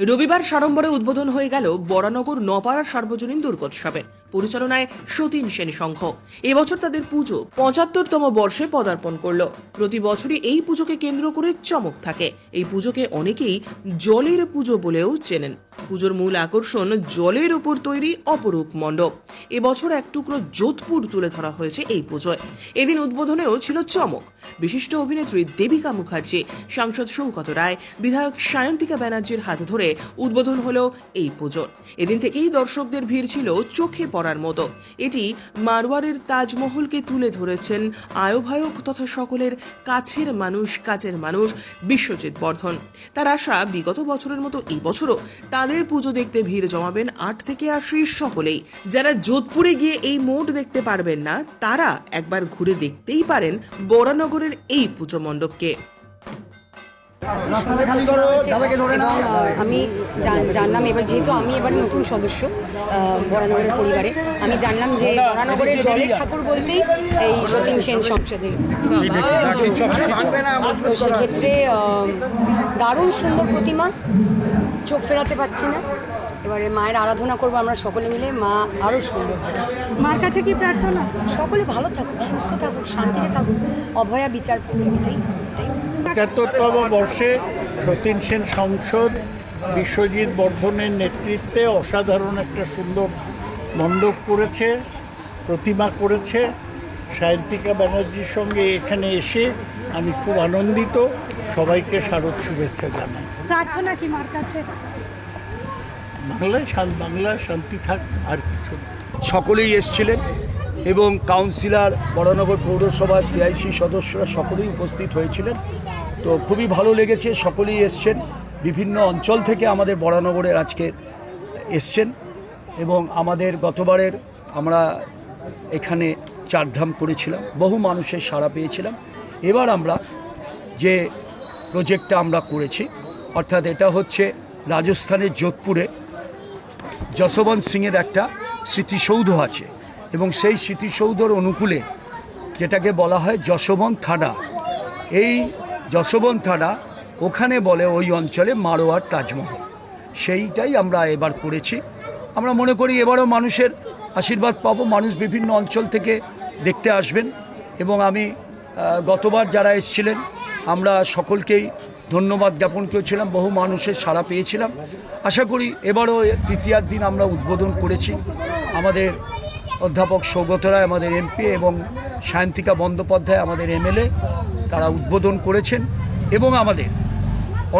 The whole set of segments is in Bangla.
রবিবার সাড়ম্বরে উদ্বোধন হয়ে গেল বরানগর নপাড়া সার্বজনীন দুর্গোৎসবের পরিচালনায় সতীন সেন সংঘ এবছর তাদের পুজো পঁচাত্তরতম বর্ষে পদার্পণ করল। প্রতি বছরই এই পুজোকে কেন্দ্র করে চমক থাকে। এই পুজোকে অনেকেই জলের পুজো বলেও চেনেন। পুজোর মূল আকর্ষণ জলের উপর তৈরি অপরূপ মণ্ডপ। এবছর এক টুকরো যোধপুর তুলে ধরা হয়েছে এই পুজোয়। এদিন উদ্বোধনেও ছিল চমক। বিশিষ্ট অভিনেত্রী দেবিকা মুখার্জি, সাংসদ সৌগত রায়, বিধায়ক সায়ন্তিকা ব্যানার্জির হাত ধরে উদ্বোধন হলো এই পুজোর এদিন থেকেই দর্শকদের ভিড় ছিল চোখে পড়ার মতো। এটি মারওয়ারের তাজমহলকে তুলে ধরেছেন আয়ভায়ক তথা সকলের কাছের মানুষ কাছের মানুষ বিশ্বজিৎ বর্ধন। তার আশা বিগত বছরের মতো এই বছরও তাদের পুজো দেখতে ভিড় জমাবেন আট থেকে আশি সকলেই। যারা যোধপুরে গিয়ে এই মোট দেখতে পারবেন না, তারা একবার ঘুরে দেখতেই পারেন বরানগরের এই পুজো মণ্ডপকে। এবং আমি জানলাম এবার যেহেতু আমি এবার নতুন সদস্য বরানগরের পরিবারে আমি জানলাম যে বরানগরের জলের ঠাকুর বলতেই এই সতীন সেন সংসদের তো সেক্ষেত্রে দারুণ সুন্দর প্রতিমা চোখ ফেরাতে পারছি না। এবারে মায়ের আরাধনা করব আমরা সকলে মিলে মা আরও সুন্দর মার কাছে কি প্রার্থনা? সকলে ভালো থাকুক সুস্থ থাকুক শান্তিতে থাকুক অভয়া বিচার করুক এটাই এটাই। পঁচাত্তরতম বর্ষে সতীন সেন সংসদ বিশ্বজিৎ বর্ধনের নেতৃত্বে অসাধারণ একটা সুন্দর মণ্ডপ করেছে প্রতিমা করেছে। সায়ন্তিকা ব্যানার্জির সঙ্গে এখানে এসে আমি খুব আনন্দিত। সবাইকে শারদ শুভেচ্ছা জানাই। প্রার্থনা কি মার কাছে? বাংলায় বাংলায় শান্তি থাক আর কিছু সকলেই এসছিলেন এবং কাউন্সিলর বড়নগর পৌরসভার সিআইসি সদস্যরা সকলেই উপস্থিত হয়েছিলেন। তো খুবই ভালো লেগেছে, সকলেই এসছেন। বিভিন্ন অঞ্চল থেকে আমাদের বড়নগরের আজকে এসছেন এবং আমাদের গতবারের আমরা এখানে চারধাম করেছিলাম, বহু মানুষের সাড়া পেয়েছিলাম। এবার আমরা যে প্রজেক্টটা আমরা করেছি, অর্থাৎ এটা হচ্ছে রাজস্থানের যোধপুরে যশবন্ত সিংয়ের একটা স্মৃতিসৌধ আছে এবং সেই স্মৃতিসৌধর অনুকূলে যেটাকে বলা হয় যশবন্ত থাডা এই যশবন্ত থাডা ওখানে বলে ওই অঞ্চলে মারোয়ার তাজমহল। সেইটাই আমরা এবার করেছি। আমরা মনে করি এবারও মানুষের আশীর্বাদ পাবো। মানুষ বিভিন্ন অঞ্চল থেকে দেখতে আসবেন। এবং আমি গতবার যারা এসেছিলেন, আমরা সকলকেই ধন্যবাদ জ্ঞাপন করেছিলাম। বহু মানুষের সাড়া পেয়েছিলাম। আশা করি এবারও তৃতীয়ার দিন আমরা উদ্বোধন করেছি। আমাদের অধ্যাপক সৌগত রায়, আমাদের এমপি এবং সায়ন্তিকা বন্দ্যোপাধ্যায় আমাদের এমএলএ, তারা উদ্বোধন করেছেন এবং আমাদের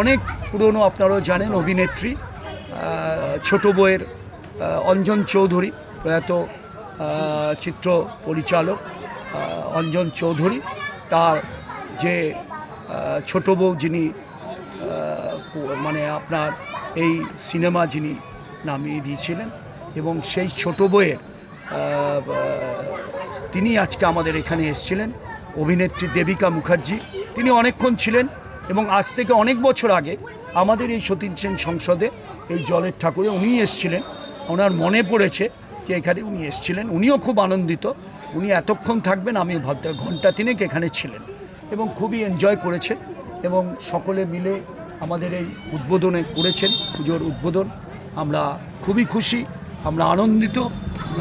অনেক পুরনো, আপনারাও জানেন, অভিনেত্রী ছোট বইয়ের অঞ্জন চৌধুরী, প্রয়াত চিত্র পরিচালক অঞ্জন চৌধুরী, তার যে ছোট বউ যিনি মানে আপনার এই সিনেমা যিনি নামিয়ে দিয়েছিলেন এবং সেই ছোট বইয়ের তিনি আজকে আমাদের এখানে এসেছিলেন। অভিনেত্রী দেবিকা মুখার্জি, তিনি অনেকক্ষণ ছিলেন এবং আজ থেকে অনেক বছর আগে আমাদের এই সতীন সেন সংসদে এই জলের ঠাকুরে উনি এসেছিলেন। ওনার মনে পড়েছে যে এখানে উনি এসেছিলেন। উনিও খুব আনন্দিত। উনি এতক্ষণ থাকবেন, আমি ভাবতে ঘণ্টা তিনেক এখানে ছিলেন এবং খুবই এনজয় করেছেন এবং সকলে মিলে আমাদের এই উদ্বোধনে করেছেন, পুজোর উদ্বোধন। আমরা খুবই খুশি, আমরা আনন্দিত।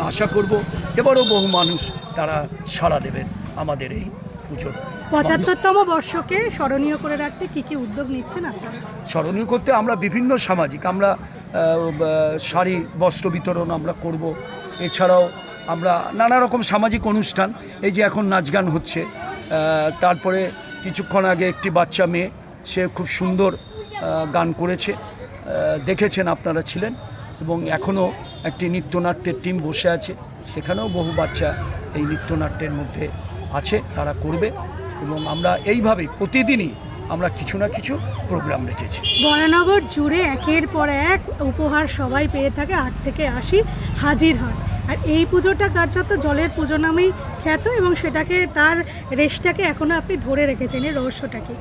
আশা করব এবারও বহু মানুষ তারা সাড়া দেবেন আমাদের এই পুজোর পঁচাত্তরতম বর্ষকে স্মরণীয় করে রাখতে কি কি উদ্যোগ নিচ্ছেন আপনারা? স্মরণীয় করতে আমরা বিভিন্ন সামাজিক আমরা শাড়ি বস্ত্র বিতরণ আমরা করব। এছাড়াও আমরা নানা রকম সামাজিক অনুষ্ঠান এই যে এখন নাচ গান হচ্ছে তারপরে কিছুক্ষণ আগে একটি বাচ্চা মেয়ে সে খুব সুন্দর গান করেছে দেখেছেন আপনারা ছিলেন এবং এখনও একটি নৃত্যনাট্যের টিম বসে আছে। সেখানেও বহু বাচ্চা এই নৃত্যনাট্যের মধ্যে আছে তারা করবে এবং আমরা এইভাবে প্রতিদিনই আমরা কিছু না কিছু প্রোগ্রাম রেখেছি। বরানগর জুড়ে একের পর এক উপহার সবাই পেয়ে থাকে আট থেকে আশি হাজির হয়। আর এই পুজোটা কার্যত জলের পুজো নামেই খ্যাত এবং সেটাকে তার রেশটাকে এখনও আপনি ধরে রেখেছেন এই রহস্যটাকে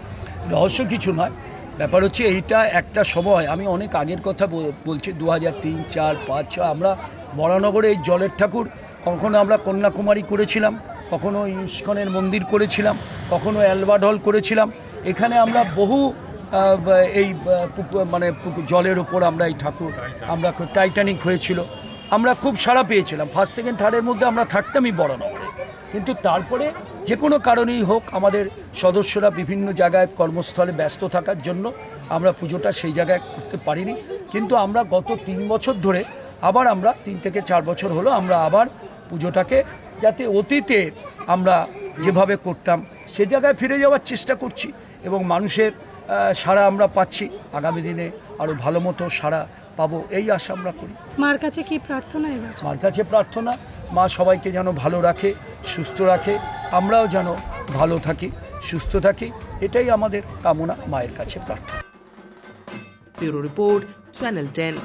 রহস্য কিছু নয় ব্যাপার হচ্ছে এইটা একটা সময়, আমি অনেক আগের কথা বলছি দু হাজার তিন, চার, পাঁচ, ছ, আমরা বরানগরে এই জলের ঠাকুর, কখনো আমরা কন্যাকুমারী করেছিলাম, কখনো ইস্কনের মন্দির করেছিলাম, কখনো অ্যালবার্ট হল করেছিলাম, এখানে আমরা বহু এই মানে জলের ওপর আমরা এই ঠাকুর, আমরা টাইটানিক হয়েছিল, আমরা খুব সাড়া পেয়েছিলাম, ফার্স্ট, সেকেন্ড, থার্ডের মধ্যে আমরা থাকতামই বড়নগরে, কিন্তু তারপরে যে কোনো কারণেই হোক আমাদের সদস্যরা বিভিন্ন জায়গায় কর্মস্থলে ব্যস্ত থাকার জন্য আমরা পুজোটা সেই জায়গায় করতে পারিনি। কিন্তু আমরা গত তিন বছর ধরে আবার আমরা তিন থেকে চার বছর হলো আমরা আবার পুজোটাকে যাতে অতীতে আমরা যেভাবে করতাম সে জায়গায় ফিরে যাওয়ার চেষ্টা করছি এবং মানুষের সাড়া আমরা পাচ্ছি। আগামী দিনে আরও ভালো মতো সাড়া পাবো এই আশা আমরা করি। মার কাছে কি প্রার্থনা এবার? মার কাছে প্রার্থনা মা সবাইকে যেন ভালো রাখে সুস্থ রাখে আমরাও যেন ভালো থাকি সুস্থ থাকি এটাই আমাদের কামনা মায়ের কাছে প্রার্থনা। Bureau report channel ten.